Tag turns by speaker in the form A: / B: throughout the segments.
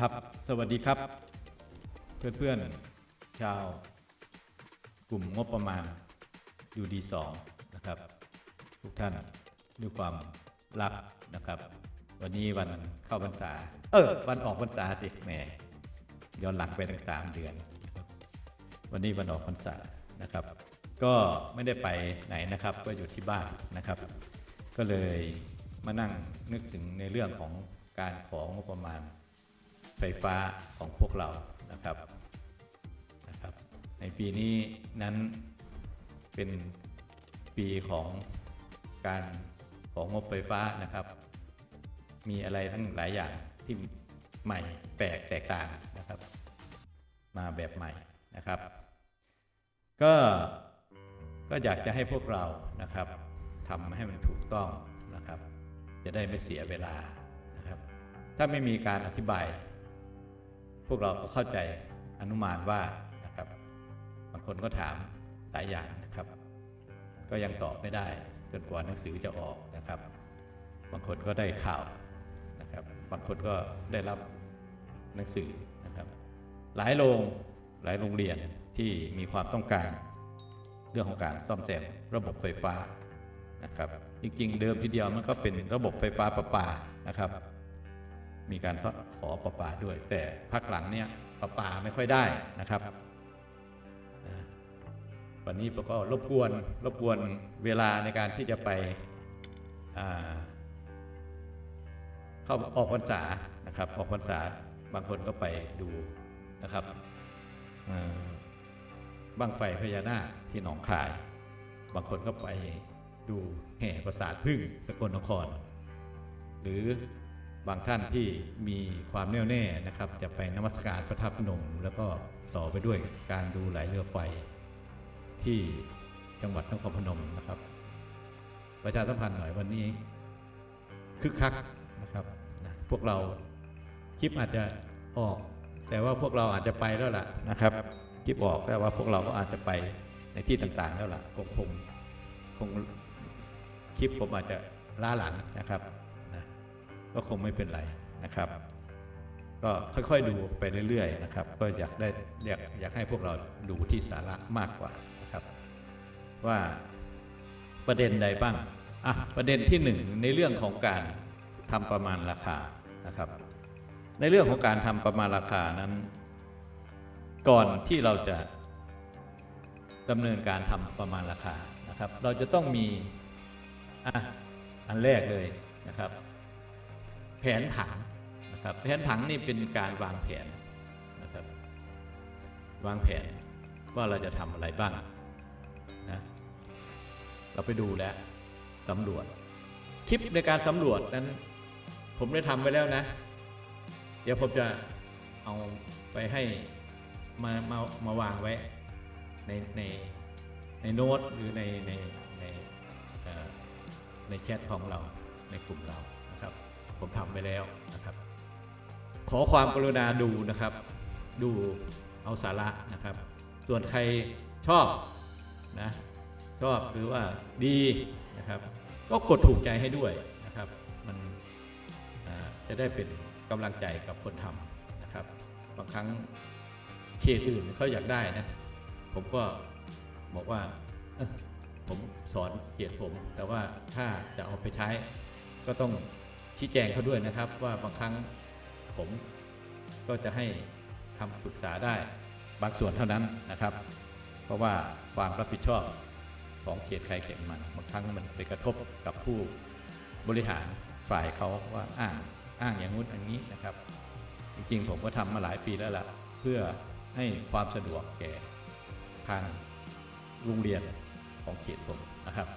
A: ครับ สวัสดีครับ เพื่อนๆ ชาว กลุ่มงบประมาณ UD2 นะครับ ทุกท่านด้วยความรักนะครับ วันนี้วันเข้าพรรษา เออ วันออกพรรษาสิแหมย้อนหลังไปตั้งสามเดือน วันนี้วันออกพรรษานะครับ ก็ไม่ได้ไปไหนนะครับ ก็อยู่ที่บ้านนะครับ ก็เลยมานั่งนึกถึงในเรื่องของการของงบประมาณ ไฟฟ้าของพวกเรานะครับนะครับ ในปีนี้นั้นเป็นปีของการของงบไฟฟ้านะครับ มีอะไรทั้งหลายอย่างที่ใหม่แปลกแตกต่างนะครับ มาแบบใหม่นะครับ ก็ก็อยากจะให้พวกเรานะครับทำให้มันถูกต้องนะครับ จะได้ไม่เสียเวลานะครับ ถ้าไม่มีการอธิบาย พวกเราก็เข้าใจอนุมานว่านะครับบางคนก็ถามหลายอย่างนะครับ ก็ยังตอบไม่ได้จนกว่าหนังสือจะออกนะครับ บางคนก็ได้ข่าวนะครับ บางคนก็ได้รับหนังสือนะครับ หลายโรงหลายโรงเรียนที่มีความต้องการเรื่องของการซ่อมแซมระบบไฟฟ้านะครับ จริงๆ เดิมทีเดียวมันก็เป็นระบบไฟฟ้าประปานะครับ มีการขอประปาด้วย แต่พักหลังเนี่ยประปาไม่ค่อยได้นะครับนะวันนี้ก็รบกวนรบกวนเวลาในการที่จะไปอ่าเข้าออกพรรษานะครับ ออกพรรษาบางคนก็ไปดูนะครับอ่าบังไฟพญานาคที่หนองคาย บางคนก็ไปดูแห่ประสาทพึ่งสกลนคร หรือ บางท่านที่มีความแน่วแน่นะครับ จะไปนมัสการพระธาตุพนม แล้วก็ต่อไปด้วยการดูไหลเรือไฟ ที่จังหวัดนครพนมนะครับ ประชาสัมพันธ์หน่อยวันนี้คึกคักนะครับนะพวกเราคลิปอาจจะออก แต่ว่าพวกเราอาจจะไปแล้วล่ะนะครับคลิปออกแต่ว่าพวกเราก็อาจจะไปในที่ต่างๆแล้วล่ะคงคงคงคลิปผมอาจจะล้าหลังนะครับ ก็คงไม่เป็นไรนะครับ ก็ค่อยๆดูไปเรื่อยๆนะครับ ก็อยากได้อยากอยากให้พวกเราดูที่สาระมากกว่านะครับ ว่าประเด็นใดบ้างอะประเด็นที่หนึ่งในเรื่องของการทำประมาณราคานะครับ ในเรื่องของการทำประมาณราคานั้น ก่อนที่เราจะดำเนินการทำประมาณราคานะครับ เราจะต้องมีอะอันแรกเลยนะครับ แผนผังนะครับแผนผังนี่เป็นการวางแผนนะครับวางแผนว่าเราจะทำอะไรบ้างนะเราไปดูแล้วสำรวจ คลิปในการสำรวจนั้น ผมได้ทำไว้แล้วนะ เดี๋ยวผมจะเอาไปให้มามามาวางไว้ในในในโน้ตหรือในในในในแชทของเราในกลุ่มเรา ผมทำไปแล้วนะครับ ขอความกรุณาดูนะครับ ดูเอาสาระนะครับ ส่วนใครชอบนะชอบหรือว่าดีนะครับ ก็กดถูกใจให้ด้วยนะครับ มันจะได้เป็นกำลังใจกับคนทำนะครับ บางครั้งเขตอื่นเขาอยากได้นะ ผมก็บอกว่าผมสอนเกียรติผม แต่ว่าถ้าจะเอาไปใช้ก็ต้อง ชี้แจงเขาด้วยนะครับ ว่าบางครั้งผมก็จะให้คำปรึกษาได้บางส่วนเท่านั้นนะครับ เพราะว่าความรับผิดชอบของเขตใครเขตมันบางครั้งมันไปกระทบกับผู้บริหารฝ่ายเขาว่าอ้างอ้างอย่างงู้นอย่างนี้นะครับ จริงๆ ผมก็ทำมาหลายปีแล้วล่ะเพื่อให้ความสะดวกแก่ทางโรงเรียนของเขตผมนะครับ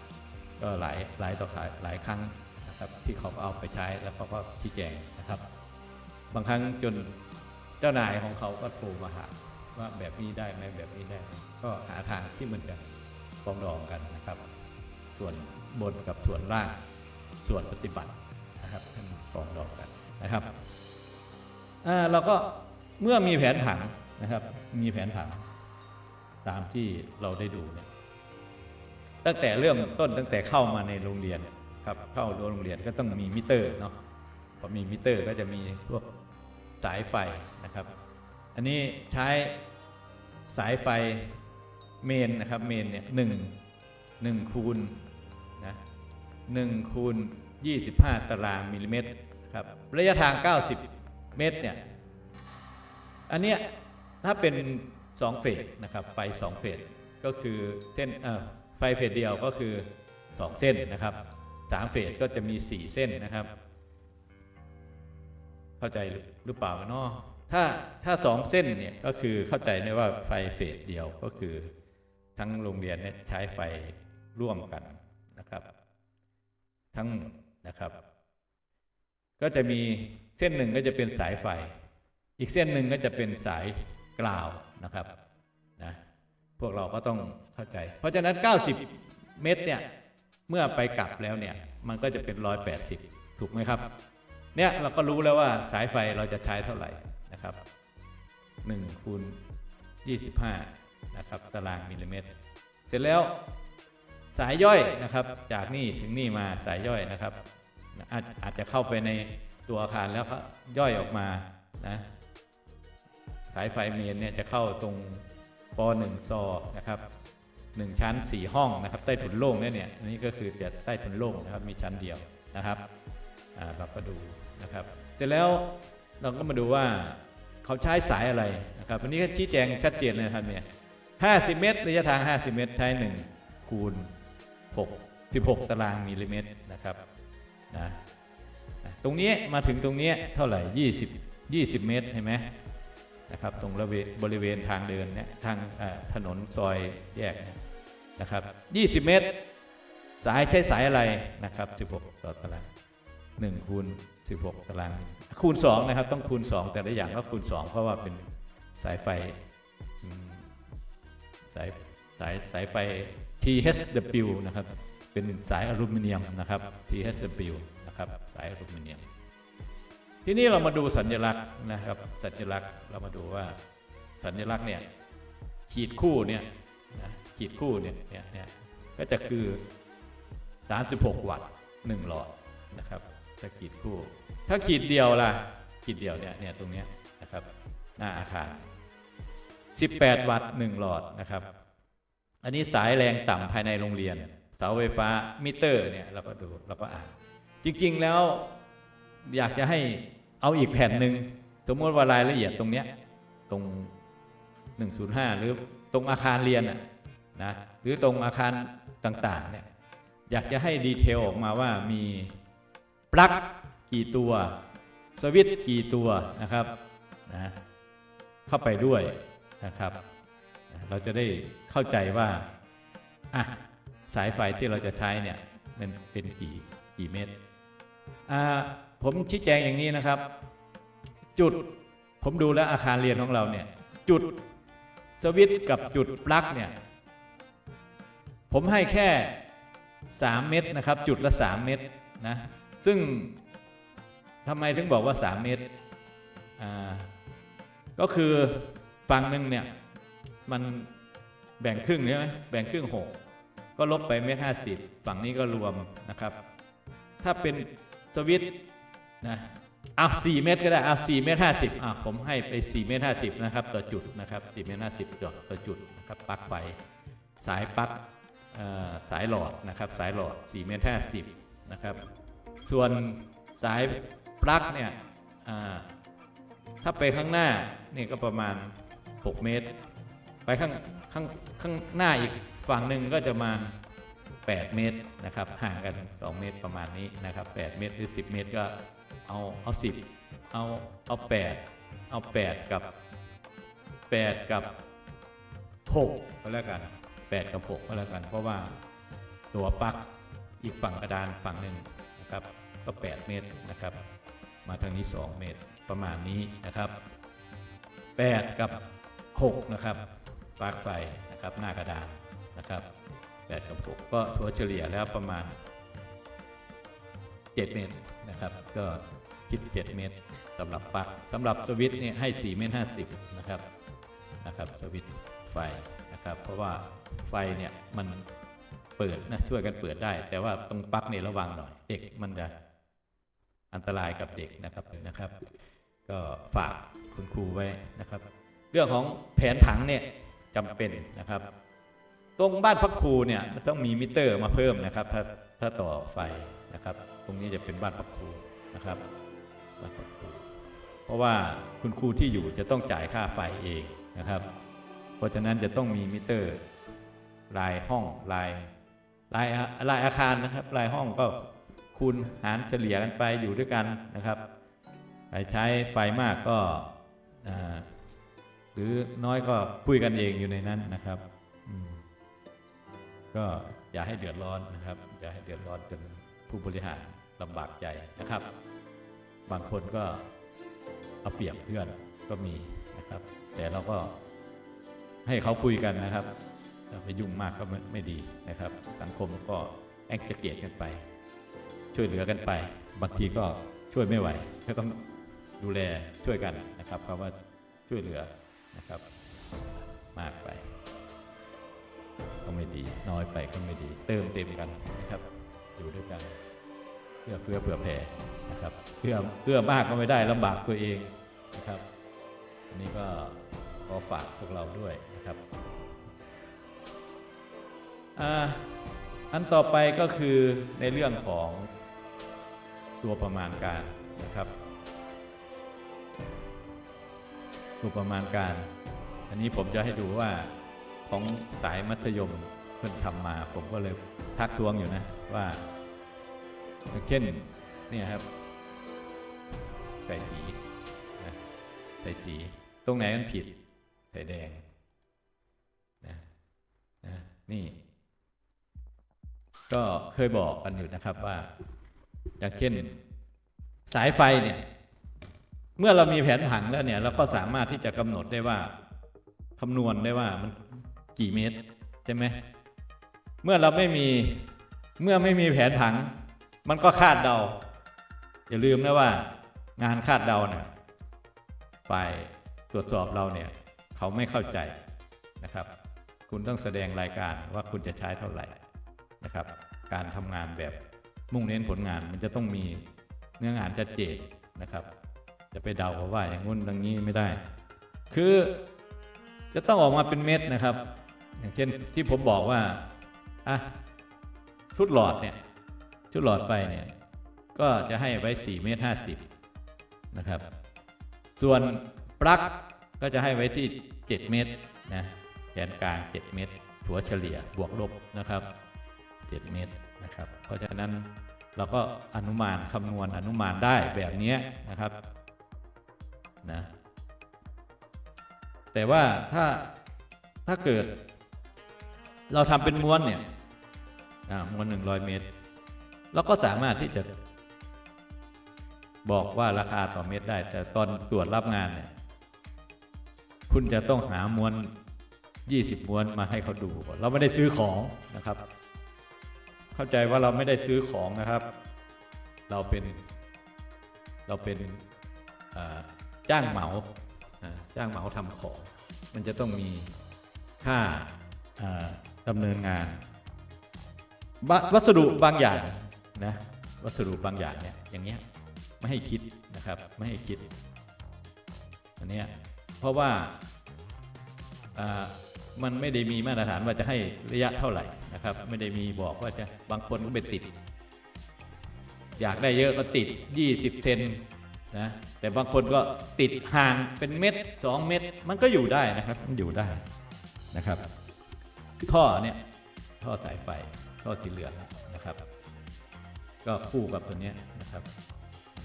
A: ก็หลายหลายต่อหลายครั้ง นะครับที่เขาเอาไปใช้แล้วเขาก็ชี้แจงนะครับ บางครั้งจนเจ้านายของเขาก็โทรมาหาว่าแบบนี้ได้ไหมแบบนี้ได้ ก็หาทางที่มันจะปองดองกันนะครับ ส่วนบนกับส่วนล่างส่วนปฏิบัตินะครับให้มันปองดองกันนะครับอ่าเราก็เมื่อมีแผนผังนะครับ มีแผนผังตามที่เราได้ดูเนี่ยตั้งแต่เริ่มต้นตั้งแต่เข้ามาในโรงเรียน ครับเข้าโรงเรียนก็ต้องมีมิเตอร์เนาะพอมีมิเตอร์ก็จะมีพวกสายไฟนะครับ อันนี้ใช้สายไฟเมนนะครับเมนเนี่ยหนึ่งหนึ่งคูณนะหนึ่งคูณ25 ตารางมิลลิเมตรครับระยะทาง 90 เมตรเนี่ยอันเนี้ยถ้าเป็น 2 เฟสนะครับไฟ2เฟสก็คือเส้นเอ่อไฟเฟสเดียวก็คือ 2 เส้นนะครับ 3เฟสก็จะมี 4 เส้นนะครับ เข้าใจหรือเปล่าเนาะถ้าถ้าสองเส้นเนี่ยก็คือเข้าใจได้ว่าไฟเฟสเดียวก็คือทั้งโรงเรียนเนี่ยใช้ไฟร่วมกันนะครับ ทั้งหมดนะครับ ก็จะมีเส้นหนึ่งก็จะเป็นสายไฟ อีกเส้นหนึ่งก็จะเป็นสายกล่าวนะครับนะพวกเราก็ต้องเข้าใจ เพราะฉะนั้น 90 เมตรเนี่ย เมื่อไปกลับแล้วเนี่ยมันก็จะเป็น 180 ถูกไหมครับ เนี่ยเราก็รู้แล้วว่าสายไฟเราจะใช้เท่าไหร่นะครับ1คูณ25 นะครับ ตารางมิลลิเมตร เสร็จแล้วสายย่อยนะครับ จากนี่ถึงนี่มาสายย่อยนะครับอาจอาจจะเข้าไปในตัวอาคารแล้วก็ย่อยออกมานะสายไฟเมนเนี่ยจะเข้าตรงป .1 ซอนะครับ หนึ่งชั้น 4 ห้องนะครับใต้ถุนโล่งเนี่ยเนี่ยนนี้ก็คือจะใต้ถุนโล่งนะครับมีชั้นเดียวนะครับอ่าเราก็ดูนะครับ เสร็จแล้วเราก็มาดูว่าเขาใช้สายอะไรนะครับวันนี้ก็ชี้แจงชัดเจนเลยครับเนี่ย50 เมตร ระยะทาง 50 เมตร ใช้ 1 คูณ 6 16 ตารางมิลลิเมตรนะครับนะตรงนี้มาถึงตรงนี้เท่าไหร่ 20 20 เมตรเห็นไหมนะครับ ตรงบริเวณบริเวณทางเดินเนี่ยทางถนนซอยแยกเนี่ย นะครับ 20 เมตร สายใช้สายอะไรนะครับ 16 ต่อตาราง1คูณ16 ตาราง คูณ 2 นะครับ ต้องคูณ 2 แต่ละอย่างก็คูณ 2 เพราะว่าเป็นสายไฟสายสายสายไฟ THW นะครับ เป็นสายอลูมิเนียมนะครับ THW นะครับ สายอลูมิเนียม ทีนี้เรามาดูสัญลักษณ์นะครับ สัญลักษณ์เรามาดูว่าสัญลักษณ์เนี่ยขีดคู่เนี่ยนะ ขีดคู่เนี่ยเนี่ยเนี่ยก็จะคือ 36 วัตต์1หลอดนะครับถ้าขีดคู่ ถ้าขีดเดียวล่ะขีดเดียวเนี่ยเนี่ยตรงเนี้ยนะครับหน้าอาคาร 18 วัตต์1หลอดนะครับ อันนี้สายแรงต่ำภายในโรงเรียน เสาไฟฟ้ามิเตอร์เนี่ยเราก็ดูเราก็อ่าน จริงๆแล้วอยากจะให้เอาอีกแผ่นหนึ่งสมมติว่ารายละเอียดตรงเนี้ยตรง 105 หรือตรงอาคารเรียน นะนะหรือตรงอาคารต่างๆเนี่ยอยากจะให้ดีเทลออกมาว่ามีปลั๊กกี่ตัว สวิตช์กี่ตัวนะครับนะเข้าไปด้วยนะครับ เราจะได้เข้าใจว่าอะสายไฟที่เราจะใช้เนี่ยมันเป็นกี่กี่เมตรอ่าผมชี้แจงอย่างนี้นะครับ จุดผมดูแล้วอาคารเรียนของเราเนี่ยจุดสวิตช์กับจุดปลั๊กเนี่ย ผมให้แค่ 3 เม็ดนะครับ จุดละ 3 เม็ดนะ ซึ่งทำไมถึงบอกว่า 3 เม็ดอ่าก็คือฝั่งหนึ่งเนี่ยมันแบ่งครึ่งใช่ไหมแบ่งครึ่ง 6 ก็ลบไปเมตรห้าสิบฝั่งนี้ก็รวมนะครับ ถ้าเป็นสวิตนะเอาสี่เมตรก็ได้เอาสี่เมตรห้าสิบอะผมให้ไปสี่เมตรห้าสิบนะครับ ต่อจุดนะครับสี่เมตรห้าสิบต่อจุดนะครับปลั๊กไฟสายปลั๊ก สายหลอดนะครับสายหลอด 4 เมตรห้าสิบนะครับส่วนสายปลั๊กเนี่ยถ้าไปข้างหน้าเนี่ยก็ประมาณ 6 เมตร ไปข้างข้างข้างหน้าอีกฝั่งหนึ่งก็จะมา 8 เมตรนะครับห่างกัน 2 เมตรประมาณนี้นะครับ 8 เมตรหรือ 10 เมตรก็เอาเอา 10 เอาเอา8เอา 8 กับ 8 กับ 6 ก็แล้วกัน 8 กับ 6 ก็แล้วกัน เพราะว่าตัวปลั๊กอีกฝั่งกระดานฝั่งหนึ่งนะครับก็ 8 เมตรนะครับ มาทางนี้ 2 เมตรประมาณนี้นะครับ 8 กับ 6 นะครับปลั๊กไฟนะครับหน้ากระดานนะครับ 8 กับ 6 ก็ถัวเฉลี่ยแล้วประมาณ 7 เมตรนะครับ ก็คิด 7 เมตรสำหรับปลั๊กสำหรับสวิตช์เนี่ยให้ 4 เมตร 50 นะครับนะครับสวิตช์ไฟ นะครับเพราะว่าไฟเนี่ยมันเปิดนะช่วยกันเปิดได้ แต่ว่าตรงปลั๊กเนี่ยระวังหน่อย เด็กมันจะอันตรายกับเด็กนะครับนะครับ ก็ฝากคุณครูไว้นะครับ เรื่องของแผนผังเนี่ยจำเป็นนะครับ ตรงบ้านพักครูเนี่ยมันต้องมีมิเตอร์มาเพิ่มนะครับ ถ้าถ้าต่อไฟนะครับ ตรงนี้จะเป็นบ้านพักครูนะครับบ้านพักครูเพราะว่าคุณครูที่อยู่จะต้องจ่ายค่าไฟเองนะครับ เพราะฉะนั้นจะต้องมีมิเตอร์รายห้องรายรายอาลายอาคารนะครับรายห้องก็คูณหารเฉลี่ยกันไปอยู่ด้วยกันนะครับใครใช้ไฟมากก็หรือน้อยก็คุยกันเองอยู่ในนั้นนะครับ ก็อย่าให้เดือดร้อนนะครับ อย่าให้เดือดร้อนจนผู้บริหารลำบากใจนะครับ บางคนก็เอาเปรียบเพื่อนก็มีนะครับ แต่เราก็ ให้เขาคุยกันนะครับไปยุ่งมากก็ไม่ไม่ดีนะครับ สังคมก็แอคเกตกันไป ช่วยเหลือกันไป บางทีก็ช่วยไม่ไหวก็ต้องดูแลช่วยกันนะครับคำว่าช่วยเหลือนะครับ มากไป ก็ไม่ดี น้อยไปก็ไม่ดี เติมเต็มกันนะครับ อยู่ด้วยกันเพื่อเฟื้อเผื่อแผ่นะครับเพื่อเพื่อมากก็ไม่ได้ลำบากตัวเองนะครับอันนี้ก็ขอฝากพวกเราด้วย นะครับอันต่อไปก็คือในเรื่องของตัวประมาณการนะครับ ตัวประมาณการ อันนี้ผมจะให้ดูว่าของสายมัธยมเพิ่นทำมา ผมก็เลยทักท้วงอยู่นะว่าเช่นเนี่ยครับใส่สีใส่สี ตรงไหนมันผิด ใส่แดง นี่ ก็เคยบอกกันอยู่นะครับว่าอย่างเช่นสายไฟเนี่ย เมื่อเรามีแผนผังแล้วเนี่ย เราก็สามารถที่จะกำหนดได้ว่าคำนวณได้ว่ามันกี่เมตรใช่ไหมเมื่อเราไม่มีเมื่อไม่มีแผนผัง มันก็คาดเดา อย่าลืมนะว่า งานคาดเดาเนี่ยฝ่ายตรวจสอบเราเนี่ย เขาไม่เข้าใจนะครับ คุณต้องแสดงรายการว่าคุณจะใช้เท่าไหร่นะครับ การทำงานแบบมุ่งเน้นผลงานมันจะต้องมีเนื้องานชัดเจนนะครับ จะไปเดาว่าอย่างงู้นอย่างนี้ไม่ได้ คือจะต้องออกมาเป็นเม็ดนะครับ อย่างเช่นที่ผมบอกว่าอะชุดหลอดเนี่ยชุดหลอดไฟเนี่ยก็จะให้ไว้4เมตร50นะครับ ส่วนปลั๊กก็จะให้ไว้ที่ 7 เมตรนะ แกนกลาง 7 เมตรถัวเฉลี่ยบวกลบนะครับ 7 เมตรนะครับ เพราะฉะนั้นเราก็อนุมานคำนวณอนุมานได้แบบนี้นะครับนะแต่ว่าถ้าถ้าเกิด เราทำเป็นม้วนเนี่ยม้วน100เมตรเราก็สามารถที่จะบอกว่าราคาต่อเม็ดได้ แต่ตอนตรวจรับงานเนี่ย คุณจะต้องหาม้วน 20 ม้วนมาให้เขาดูก่อนเราไม่ได้ซื้อของนะครับ เข้าใจว่าเราไม่ได้ซื้อของนะครับ เราเป็นเราเป็นอ่าจ้างเหมาอ่าจ้างเหมาทำของ มันจะต้องมีค่าอ่าดำเนินงานบะวัสดุบางอย่างนะวัสดุบางอย่างเนี่ยอย่างเงี้ยไม่ให้คิดนะครับไม่ให้คิดอันเนี้ยเพราะว่าอ่า มันไม่ได้มีมาตรฐานว่าจะให้ระยะเท่าไหร่นะครับ ไม่ได้มีบอกว่าจะบางคนก็ไปติด อยากได้เยอะก็ติด 20 เซนนะแต่บางคนก็ติดห่างเป็นเม็ด2 เม็ดมันก็อยู่ได้นะครับมันอยู่ได้นะครับ ท่อเนี่ยท่อสายไฟท่อสีเหลืองนะครับ ก็คู่กับตัวนี้นะครับ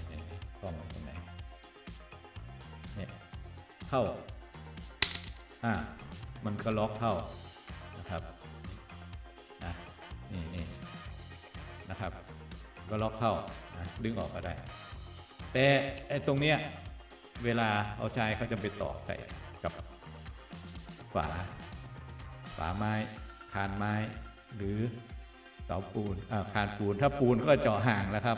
A: นี่ๆกล้องตรงไหนเนี่ยเข้าอ่า มันก็ล็อกเข้านะครับนะนี่นี่นะครับ ก็ล็อกเข้านะดึงออกก็ได้ แต่ไอ้ตรงเนี้ยเวลาเอาชายเขาจะไปต่อใส่กับฝา ฝาไม้คานไม้ หรือเสาปูนอ่าคานปูน ถ้าปูนก็เจาะห่างแล้วครับ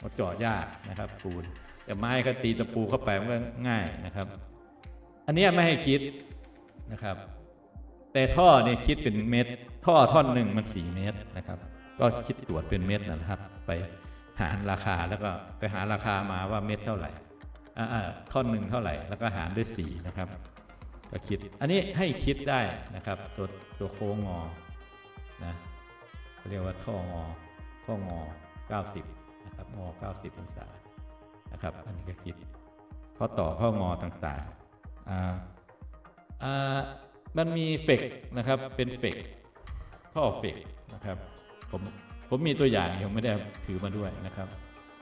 A: ก็เจาะยากนะครับ ปูน แต่ไม้ก็ตีตะปูเข้าไปมันก็ง่ายนะครับ อันนี้ไม่ให้คิด นะครับ แต่ท่อเนี่ยคิดเป็นเม็ดท่อท่อนหนึ่งมันสี่เมตรนะครับ ก็คิดตรวจเป็นเม็ดนะครับ ไปหารราคาแล้วก็ไปหาราคามาว่าเม็ดเท่าไหร่ท่อนหนึ่งเท่าไหร่ แล้วก็หารด้วยสี่นะครับ ก็คิด อันนี้ให้คิดได้นะครับ ตัวตัวโค้งงอนะเรียกว่าท่องอข้องอ90นะครับงอ90องศานะครับ อันนี้ก็คิดข้อต่อข้องอต่างๆอ่าอ่า มันมีเฟกนะครับเป็นเฟกท่อเฟกนะครับผมผมมีตัวอย่างยังไม่ได้ถือมาด้วยนะครับ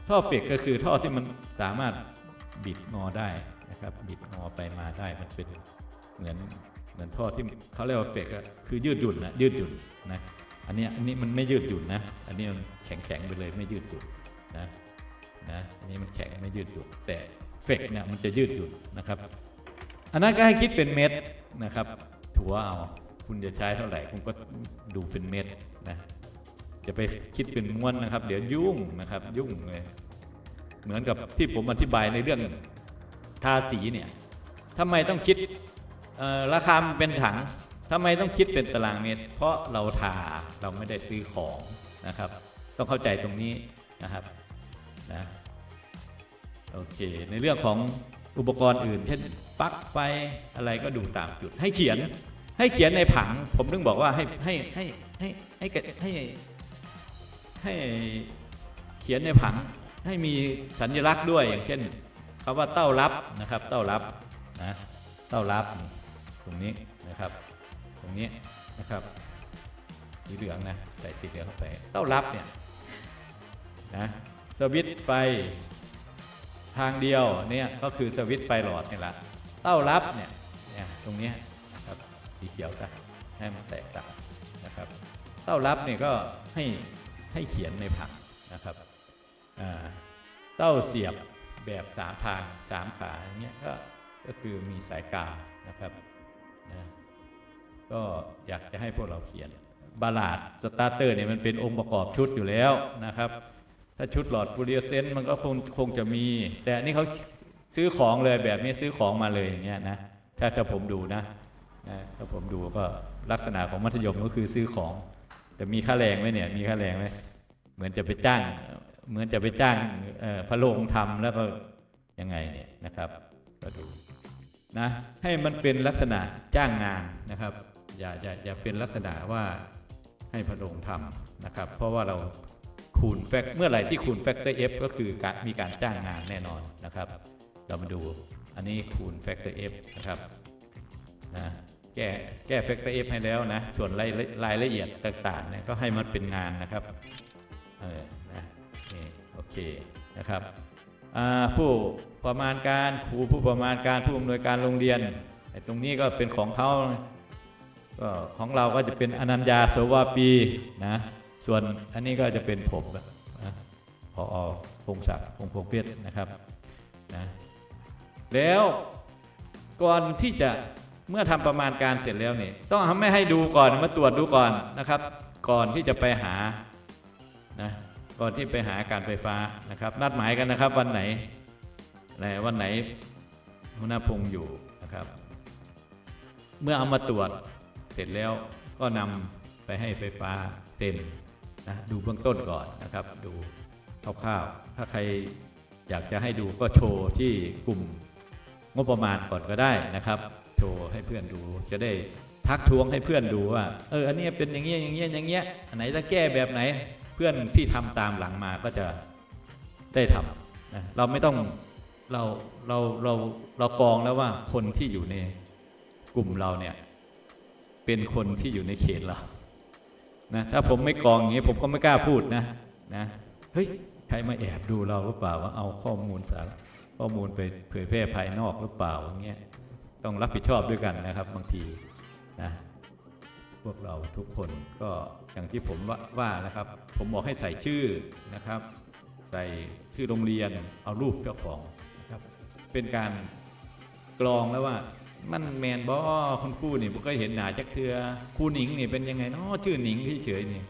A: ท่อเฟกก็คือท่อที่มันสามารถบิดงอได้นะครับบิดงอไปมาได้มันเป็นเหมือนเหมือนท่อที่เขาเรียกว่าเฟกคือยืดหยุ่นนะยืดหยุ่นนะอันนี้อันนี้มันไม่ยืดหยุ่นนะอันนี้มันแข็งแข็งไปเลยไม่ยืดหยุ่นนะนะอันนี้มันแข็งไม่ยืดหยุ่นแต่เฟกเนี่ยมันจะยืดหยุ่นนะครับ อันนั้นก็ให้คิดเป็นเม็ดนะครับถัวเอาคุณจะใช้เท่าไหร่คุณก็ดูเป็นเม็ดนะจะไปคิดเป็นม้วนนะครับ เดี๋ยวยุ่งนะครับยุ่งเลยเหมือนกับที่ผมอธิบายในเรื่องทาสีเนี่ยทำไมต้องคิดราคามเป็นถังทำไมต้องคิดเป็นตารางเมตร เพราะเราทาเราไม่ได้ซื้อของนะครับ ต้องเข้าใจตรงนี้นะครับนะโอเค ในเรื่องของ อุปกรณ์อื่น เช่นปลั๊กไฟอะไรก็ดูตามจุด ให้เขียนให้เขียนในผัง ผมถึงบอกว่าให้ให้ให้ให้ให้ให้ให้เขียนในผังให้มีสัญลักษณ์ด้วยอย่างเช่นคำว่าเต้ารับนะครับ เต้ารับนะเต้ารับตรงนี้นะครับ ตรงนี้นะครับสีเหลืองนะใส่สีเหลืองเข้าไปเต้ารับเนี่ยนะสวิตไฟ ทางเดียวเนี่ยก็คือสวิตช์ไฟหลอดนี่แหละเต้ารับเนี่ยเนี่ยตรงนี้นะครับสีเขียวซะให้มันแตกต่างนะครับเต้ารับเนี่ยก็ให้ให้เขียนในผังนะครับเต้าเสียบแบบสามทางสามขาอย่างเงี้ยก็ก็คือมีสายกาวนะครับนะก็อยากจะให้พวกเราเขียนบาลาดสตาร์เตอร์เนี่ยมันเป็นองค์ประกอบชุดอยู่แล้วนะครับ ถ้าชุดหลอดฟูเริเซนต์มันก็คงคงจะมี แต่นี่เขาซื้อของเลยแบบนี้ซื้อของมาเลยอย่างเงี้ยนะถ้าถ้าผมดูนะนะถ้าผมดูก็ลักษณะของมัธยมก็คือซื้อของ แต่มีค่าแรงไหมเนี่ยมีค่าแรงไหมเหมือนจะไปจ้าง เหมือนจะไปจ้างเอ่อพระโรงทำแล้วก็ยังไงเนี่ยนะครับก็ดูนะให้มันเป็นลักษณะจ้างงานนะครับ อย่าอย่าอย่าเป็นลักษณะว่าให้พระโรงทำนะครับ เพราะว่าเรา คูณแฟกเมื่อไหร่ที่คูณแฟกเตอร์ F ก็คือการมีการจ้างงานแน่นอนนะครับ เรามาดูอันนี้คูณแฟกเตอร์ F นะครับนะแก้แก้แฟกเตอร์ F ให้แล้วนะส่วนรายละรายละเอียดต่างๆเนี่ยก็ให้มันเป็นงานนะครับเออนะนี่โอเคนะครับผู้ประมาณการครูผู้ประมาณการผู้อำนวยการโรงเรียนตรงนี้ก็เป็นของเขาก็ของเราก็จะเป็นอนัญญาโสวาปีนะ ส่วนอันนี้ก็จะเป็นผมนะพอพงศักดิ์พงพงเพชรนะครับนะแล้วก่อนที่จะเมื่อทำประมาณการเสร็จแล้วนี่ต้องทำไม่ให้ดูก่อนมาตรวจดูก่อนนะครับ ก่อนที่จะไปหานะก่อนที่ไปหาการไฟฟ้านะครับ นัดหมายกันนะครับวันไหนไหนวันไหนหัวหน้าพงอยู่นะครับ เมื่อเอามาตรวจเสร็จแล้วก็นำไปให้ไฟฟ้าเซ็น นะดูเบื้องต้นก่อนนะครับ ดูคร่าวๆถ้าใครอยากจะให้ดูก็โชว์ที่กลุ่มงบประมาณก่อนก็ได้นะครับ โชว์ให้เพื่อนดูจะได้ทักท้วงให้เพื่อนดูว่าเอออันนี้เป็นอย่างเงี้ยอย่างเงี้ยอย่างเงี้ยอันไหนจะแก้แบบไหน เพื่อนที่ทำตามหลังมาก็จะได้ทำนะเราไม่ต้องเราเราเราเรากองแล้วว่าคนที่อยู่ในกลุ่มเราเนี่ยเป็นคนที่อยู่ในเขตเรา นะถ้าผมไม่กรองอย่างนี้ผมก็ไม่กล้าพูดนะนะเฮ้ยใครมาแอบดูเราหรือเปล่าว่าเอาข้อมูลสารข้อมูลไปเผยแพร่ภายนอกหรือเปล่าอย่างเงี้ยต้องรับผิดชอบด้วยกันนะครับ บางทีนะพวกเราทุกคนก็อย่างที่ผมว่าว่านะครับ ผมบอกให้ใส่ชื่อนะครับ ใส่ชื่อโรงเรียนเอารูปเจ้าของนะครับ เป็นการกรองแล้วว่า มันแมนบอคุณครูนี่ผมก็เห็นหนาจักเทือครูหนิงนี่เป็นยังไงเนาะชื่อหนิงเฉยๆนี่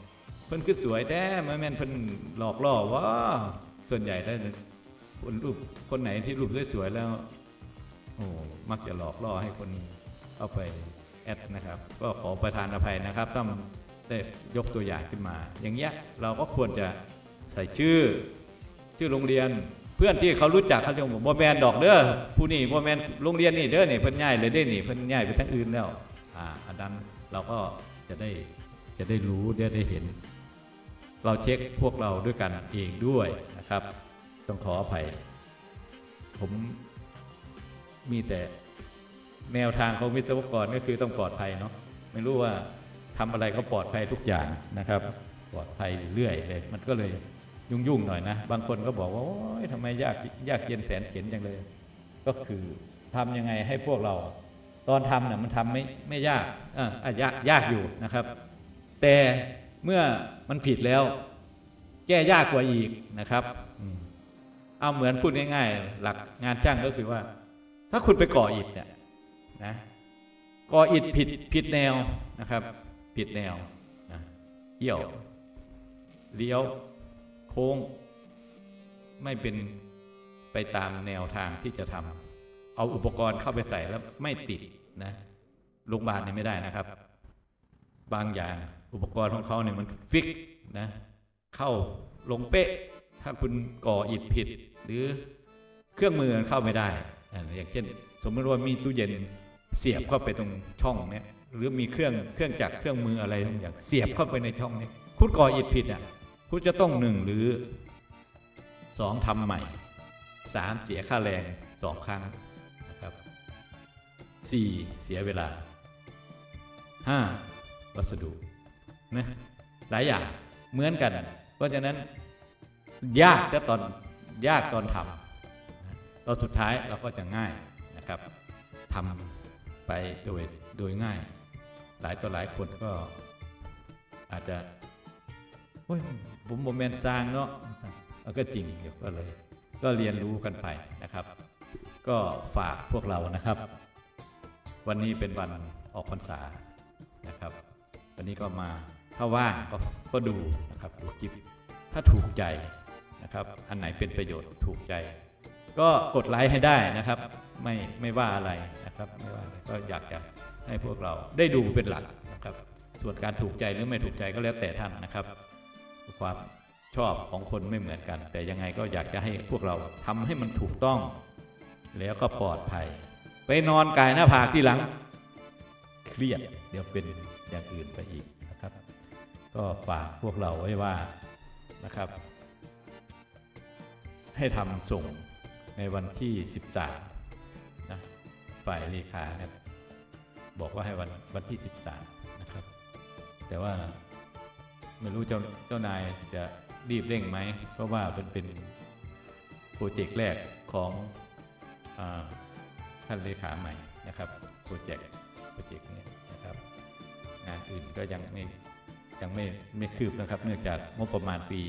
A: เพิ่นคือสวยแต่มาแมนเพิ่นหลอกล่อว่าส่วนใหญ่ได้คนรูปคนไหนที่รูปสวยๆแล้ว โอ้มักจะหลอกล่อให้คนเข้าไปแอดนะครับ ก็ขอประทานอภัยนะครับ ต้องได้ยกตัวอย่างขึ้นมา อย่างเงี้ยเราก็ควรจะใส่ชื่อ ชื่อโรงเรียน พื่อนที่เขารู้จักเขาจะบอกบ่แมนดอกเด้อผู้นี่บ่แมนโรงเรียนนี่เด้อนี่เพิ่นย้ายเลยเด้อนี่เพิ่นย้ายไปทางอื่นแล้วอ่าอันนั้นเราก็จะได้จะได้รู้ได้ได้เห็น เราเช็คพวกเราด้วยกันเองด้วยนะครับ ต้องขออภัย ผมมีแต่แนวทางของวิศวกรก็คือต้องปลอดภัยเนาะไม่รู้ว่าทำอะไรก็ปลอดภัยทุกอย่างนะครับ ปลอดภัยเรื่อยเลยมันก็เลย ยุ่งๆหน่อยนะ บางคนก็บอกว่าโอ๊ยทำไมยากยากเย็นแสนเข็นจังเลย ก็คือทำยังไงให้พวกเรา ตอนทำเนี่ยมันทำไม่ไม่ยากอะยากยากอยู่นะครับ แต่เมื่อมันผิดแล้ว แก้ยากกว่าอีกนะครับอืมเอาเหมือนพูดง่ายๆ หลักงานจ้างก็คือว่า ถ้าคุณไปก่ออิฐเนี่ยนะก่ออิฐผิดผิดแนวนะครับ ผิดแนวนะเอี่ยวเลี้ยว โค้ง ไม่เป็นไปตามแนวทางที่จะทำเอาอุปกรณ์เข้าไปใส่แล้วไม่ติดนะโรงพยาบาลนี่ไม่ได้นะครับ บางอย่างอุปกรณ์ของเขาเนี่ยมันฟิกนะเข้าลงเป๊ะ ถ้าคุณก่ออิฐผิด หรือเครื่องมือมันเข้าไม่ได้ อย่างเช่น สมมติว่ามีตู้เย็นเสียบเข้าไปตรงช่องเนี้ยหรือมีเครื่องเครื่องจักรเครื่องมืออะไรอย่างเสียบเข้าไปในช่องนี้คุณก่ออิฐผิดอะ คุณจะต้องหนึ่งหรือสองทำใหม่สามเสียค่าแรงสองครั้งนะครับสี่เสียเวลาห้าวัสดุนะหลายอย่างเหมือนกัน เพราะฉะนั้นยากแต่ตอนยากตอนทำตอนสุดท้ายเราก็จะง่ายนะครับทำไปโดยโดยง่าย หลายต่อหลายคนก็อาจจะโอ้ย ผมโมเมนต์สร้างเนาะเอาก็จริงก็เลย ก็เรียนรู้กันไปนะครับ ก็ฝากพวกเรานะครับ วันนี้เป็นวันออกพรรษานะครับ วันนี้ก็มาถ้าว่างก็ก็ดูนะครับดูคลิปถ้าถูกใจนะครับ อันไหนเป็นประโยชน์ถูกใจ ก็กดไลค์ให้ได้นะครับ ไม่ไม่ว่าอะไรนะครับ ไม่ว่าก็อยากจะให้พวกเราได้ดูเป็นหลักนะครับ ส่วนการถูกใจหรือไม่ถูกใจก็แล้วแต่ท่านนะครับ ความชอบของคนไม่เหมือนกัน แต่ยังไงก็อยากจะให้พวกเราทำให้มันถูกต้อง แล้วก็ปลอดภัย ไปนอนกายหน้าผากที่หลัง เครียดเดี๋ยวเป็นอย่างอื่นไปอีกนะครับ ก็ฝากพวกเราไว้ว่านะครับ ให้ทำส่งในวันที่ 13นะฝ่ายเลขาเนี่ยบอกว่าให้วันวันที่ 13 นะครับ แต่ว่า ไม่รู้เจ้าเจ้านายจะรีบเร่งไหม เพราะว่าเป็นเป็นโปรเจกต์แรกของอท่านเลขาใหม่นะครับโปรเจกต์โปรเจกต์นี้นะครับงานอื่นก็ยังไม่ยังไม่ไม่คืบนะครับ เนื่องจากงบประมาณปี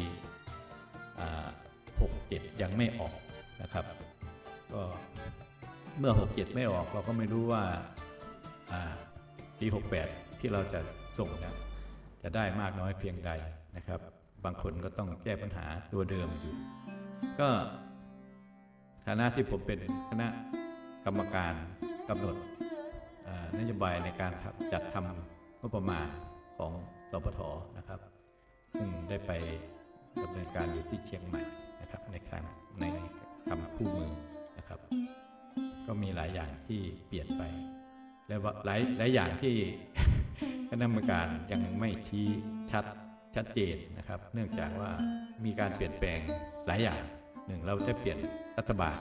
A: 67 ยังไม่ออกนะครับ ก็เมื่อ 67 ไม่ออกเราก็ไม่รู้ว่าปี 68 ที่เราจะส่งนะ จะได้มากน้อยเพียงใดนะครับ บางคนก็ต้องแก้ปัญหาตัวเดิมอยู่ ก็ฐานะที่ผมเป็นคณะกรรมการกำหนดนโยบายในการจัดทำงบประมาณของสปทนะครับ ซึ่งได้ไปดำเนินการอยู่ที่เชียงใหม่นะครับในการในทำคู่มือนะครับ ก็มีหลายอย่างที่เปลี่ยนไปและว่าหลายหลายอย่างที่ คณะกรรมการยังไม่ชี้ชัดชัดเจนนะครับ เนื่องจากว่ามีการเปลี่ยนแปลงหลายอย่างหนึ่งเราจะเปลี่ยนรัฐบาล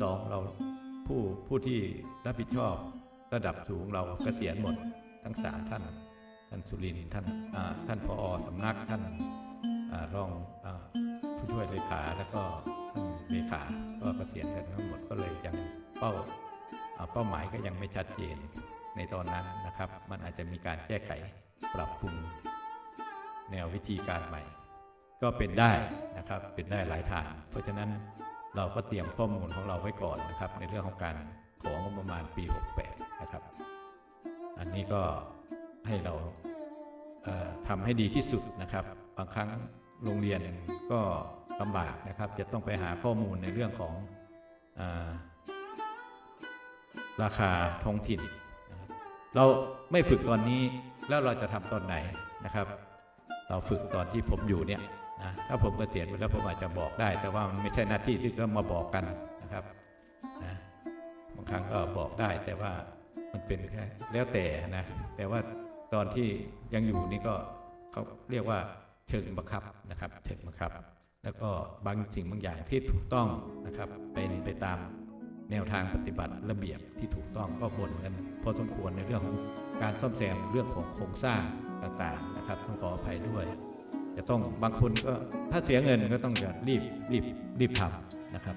A: สองเราผู้ผู้ที่รับผิดชอบระดับสูงเราเกษียณหมดทั้งสามท่าน ท่านสุรินท่านท่านพออสำนักท่านอรองอผู้ช่วยเลขาแล้วก็ท่านเลขาก็เกษียณกันทั้งหมดก็เลยยังเป้าเป้าหมายก็ยังไม่ชัดเจน ในตอนนั้นนะครับ มันอาจจะมีการแก้ไขปรับปรุงแนววิธีการใหม่ ก็เป็นได้นะครับเป็นได้หลายทางเพราะฉะนั้นเราก็เตรียมข้อมูลของเราไว้ก่อนนะครับ ในเรื่องของการของงบประมาณปี 68 นะครับ อันนี้ก็ให้เราเทำให้ดีที่สุดนะครับ บางครั้งโรงเรียนก็ลำบากนะครับ จะต้องไปหาข้อมูลในเรื่องของอราคาท้องถิ่น เราไม่ฝึกตอนนี้แล้วเราจะทำตอนไหนนะครับ เราฝึกตอนที่ผมอยู่เนี่ยนะถ้าผมเกษียณไปแล้วผมอาจจะบอกได้ แต่ว่ามันไม่ใช่หน้าที่ที่จะมาบอกกันนะครับนะบางครั้งก็บอกได้แต่ว่ามันเป็นแค่แล้วแต่นะแต่ว่าตอนที่ยังอยู่นี่ก็เขาเรียกว่าเชิงบังคับนะครับเชิงบังคับ แล้วก็บางสิ่งบางอย่างที่ถูกต้องนะครับเป็นไปตาม แนวทางปฏิบัติระเบียบที่ถูกต้องก็บ่นกันพอสมควรในเรื่องของการซ่อมแซมเรื่องของโครงสร้างต่างๆนะครับ ต้องขออภัยด้วย จะต้องบางคนก็ถ้าเสียเงินก็ต้องจะรีบรีบรีบทำนะครับ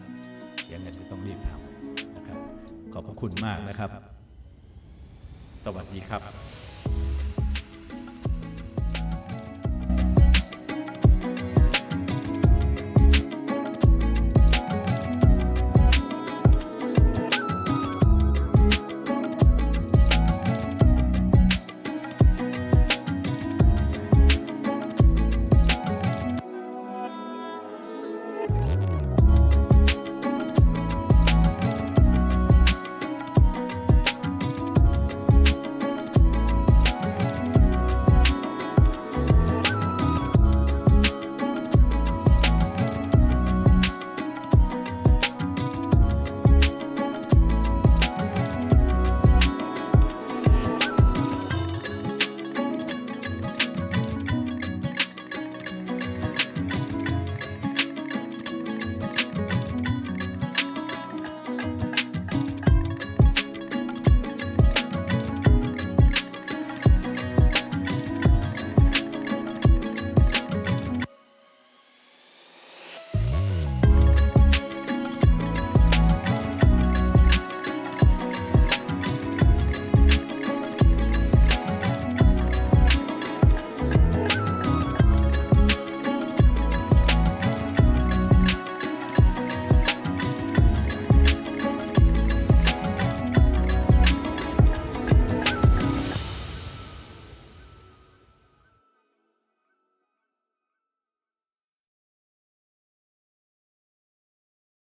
A: เสียเงินก็ต้องรีบทำนะครับ ขอบพระคุณมากนะครับ สวัสดีครับ